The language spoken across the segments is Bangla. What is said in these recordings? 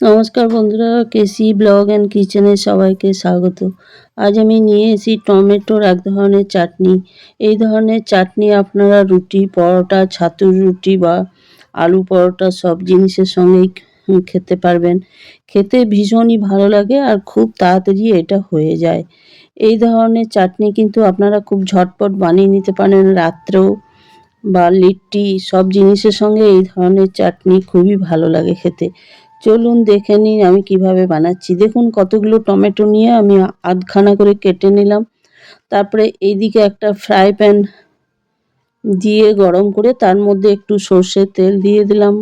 নমস্কার বন্ধুরা, কেসি ব্লগ অ্যান্ড কিচেনে সবাইকে স্বাগত। আজ আমি নিয়ে এসি টমেটোর এক ধরনের চাটনি। এই ধরনের চাটনি আপনারা রুটি, পরোটা, ছাতুর রুটি বা আলু পরোটা সব জিনিসের সঙ্গেই খেতে পারবেন। খেতে ভীষণই ভালো লাগে আর খুব তাড়াতাড়ি এটা হয়ে যায়। এই ধরনের চাটনি কিন্তু আপনারা খুব ঝটপট বানিয়ে নিতে পারেন রাত্রেও বা লিট্টি সব জিনিসের সঙ্গে এই ধরনের চাটনি খুবই ভালো লাগে খেতে। চলুন দেখে নিন আমি কীভাবে বানাচ্ছি। দেখুন কতগুলো টমেটো নিয়ে আমি আধখানা করে কেটে নিলাম। তারপরে এইদিকে একটা ফ্রাই প্যান দিয়ে গরম করে তার মধ্যে একটু সর্ষের তেল দিয়ে দিলাম।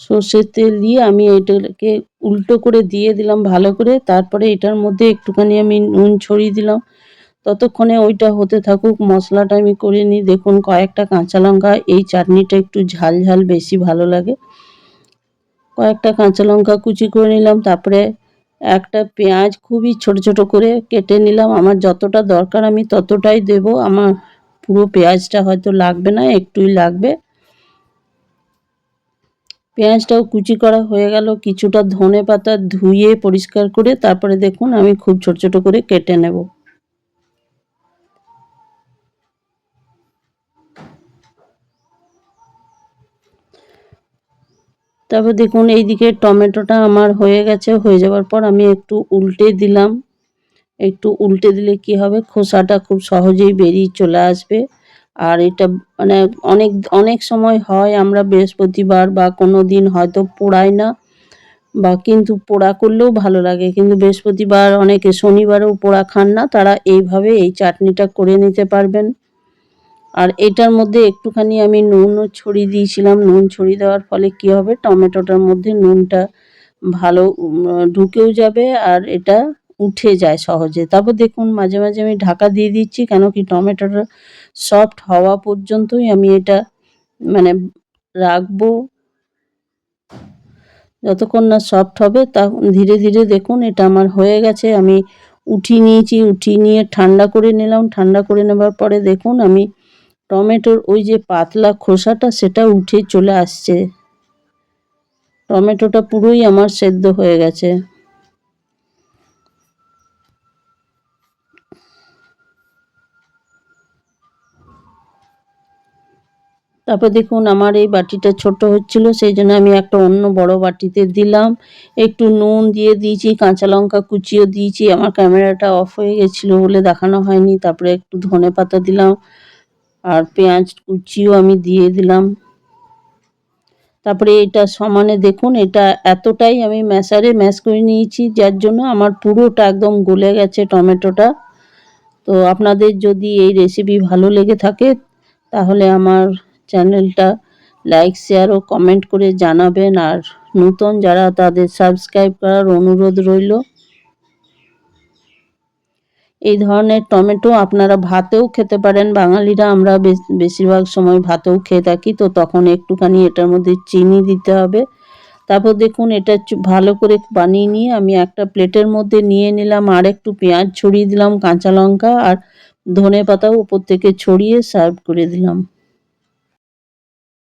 সর্ষের তেল দিয়ে আমি এটাকে উল্টো করে দিয়ে দিলাম ভালো করে। তারপরে এটার মধ্যে একটুখানি আমি নুন ছড়িয়ে দিলাম। ততক্ষণে ওইটা হতে থাকুক, মশলাটা আমি করে নিই। দেখুন কয়েকটা কাঁচা লঙ্কা, এই চাটনিটা একটু ঝাল ঝাল বেশি ভালো লাগে। কয়েকটা কাঁচা লঙ্কা কুচি করে নিলাম, তারপরে একটা পেঁয়াজ খুবই ছোট ছোট করে কেটে নিলাম। আমার যতটা দরকার আমি ততটাই দেব। আমার পুরো পেঁয়াজটা হয়তো লাগবে না, একটুই লাগবে। পেঁয়াজটাও কুচি করা হয়ে গেল। কিছুটা ধনে পাতা ধুয়ে পরিষ্কার করে তারপরে দেখুন আমি খুব ছোট ছোট করে কেটে নেব। তারপর দেখুন, এইদিকে টমেটোটা আমার হয়ে গেছে, হয়ে যাওয়ার পর আমি একটু উল্টে দিলাম। একটু উল্টে দিলে কি হবে? খোসাটা খুব সহজেই বেরিয়ে চলে আসবে। আর এটা মানে অনেক অনেক সময় হয়, আমরা বৃহস্পতিবার বা কোনো দিন হয়তো পোড়াই না, বা কিন্তু পোড়া করলেও ভালো লাগে। কিন্তু বৃহস্পতিবার, অনেকে শনিবারেও পোড়া খান না, তারা এইভাবে এই চাটনিটা করে নিতে পারবেন। আর এটার মধ্যে একটুখানি আমি নুনও ছড়িয়ে দিয়েছিলাম। নুন ছড়িয়ে দেওয়ার ফলে কি হবে? টমেটোটার মধ্যে নুনটা ভালো ঢুকেও যাবে আর এটা উঠে যায় সহজে। তারপর দেখুন, মাঝে মাঝে আমি ঢাকা দিয়ে দিচ্ছি, কেন কি টমেটোটা সফট হওয়া পর্যন্তই আমি এটা মানে রাখব। যতক্ষণ না সফট হবে, তা ধীরে ধীরে দেখুন, এটা আমার হয়ে গেছে। আমি উঠিয়ে নিয়েছি, উঠিয়ে নিয়ে ঠান্ডা করে নিলাম। ঠান্ডা করে নেবার পরে দেখুন, আমি টমেটোর ওই যে পাতলা খোসাটা, সেটা উঠে চলে আসছে। টমেটোটা পুরোই আমার সেদ্ধ হয়ে গেছে। তারপর দেখুন, আমার এই বাটিটা ছোট হচ্ছিল, সেই জন্য আমি একটা অন্য বড় বাটিতে দিলাম। একটু নুন দিয়ে দিয়েছি, কাঁচা লঙ্কা কুচিও দিয়েছি। আমার ক্যামেরাটা অফ হয়ে গেছিল বলে দেখানো হয়নি। তারপরে একটু ধনে পাতা দিলাম। আর পেঁয়াজ কুচিও আমি দিয়ে দিলাম। তারপরে এটা সমানে দেখুন, এটা এতটাই আমি ম্যাশারে ম্যাশ করে নিয়েছি, যার জন্য আমার পুরোটা একদম গলে গেছে টমেটোটা। তো আপনাদের যদি এই রেসিপি ভালো লেগে থাকে, তাহলে আমার চ্যানেলটা লাইক শেয়ার ও কমেন্ট করে জানাবেন। আর নূতন যারা তাদের সাবস্ক্রাইব করার অনুরোধ রইল এই ধরনের টমেটো আপনারা ভাতেও খেতে পারেন, বাঙালিরা আমরা বেশিরভাগ সময় ভাতেও খেয়ে থাকি, তো তখন একটুখানি এটার মধ্যে চিনি দিতে হবে। তারপর দেখুন, এটা ভালো করে বানিয়ে নিয়ে আমি একটা প্লেটের মধ্যে নিয়ে নিলাম, আর একটু পেঁয়াজ ছড়িয়ে দিলাম, কাঁচা লঙ্কা, আর ধনে পাতাও উপর থেকে ছড়িয়ে সার্ভ করে দিলাম।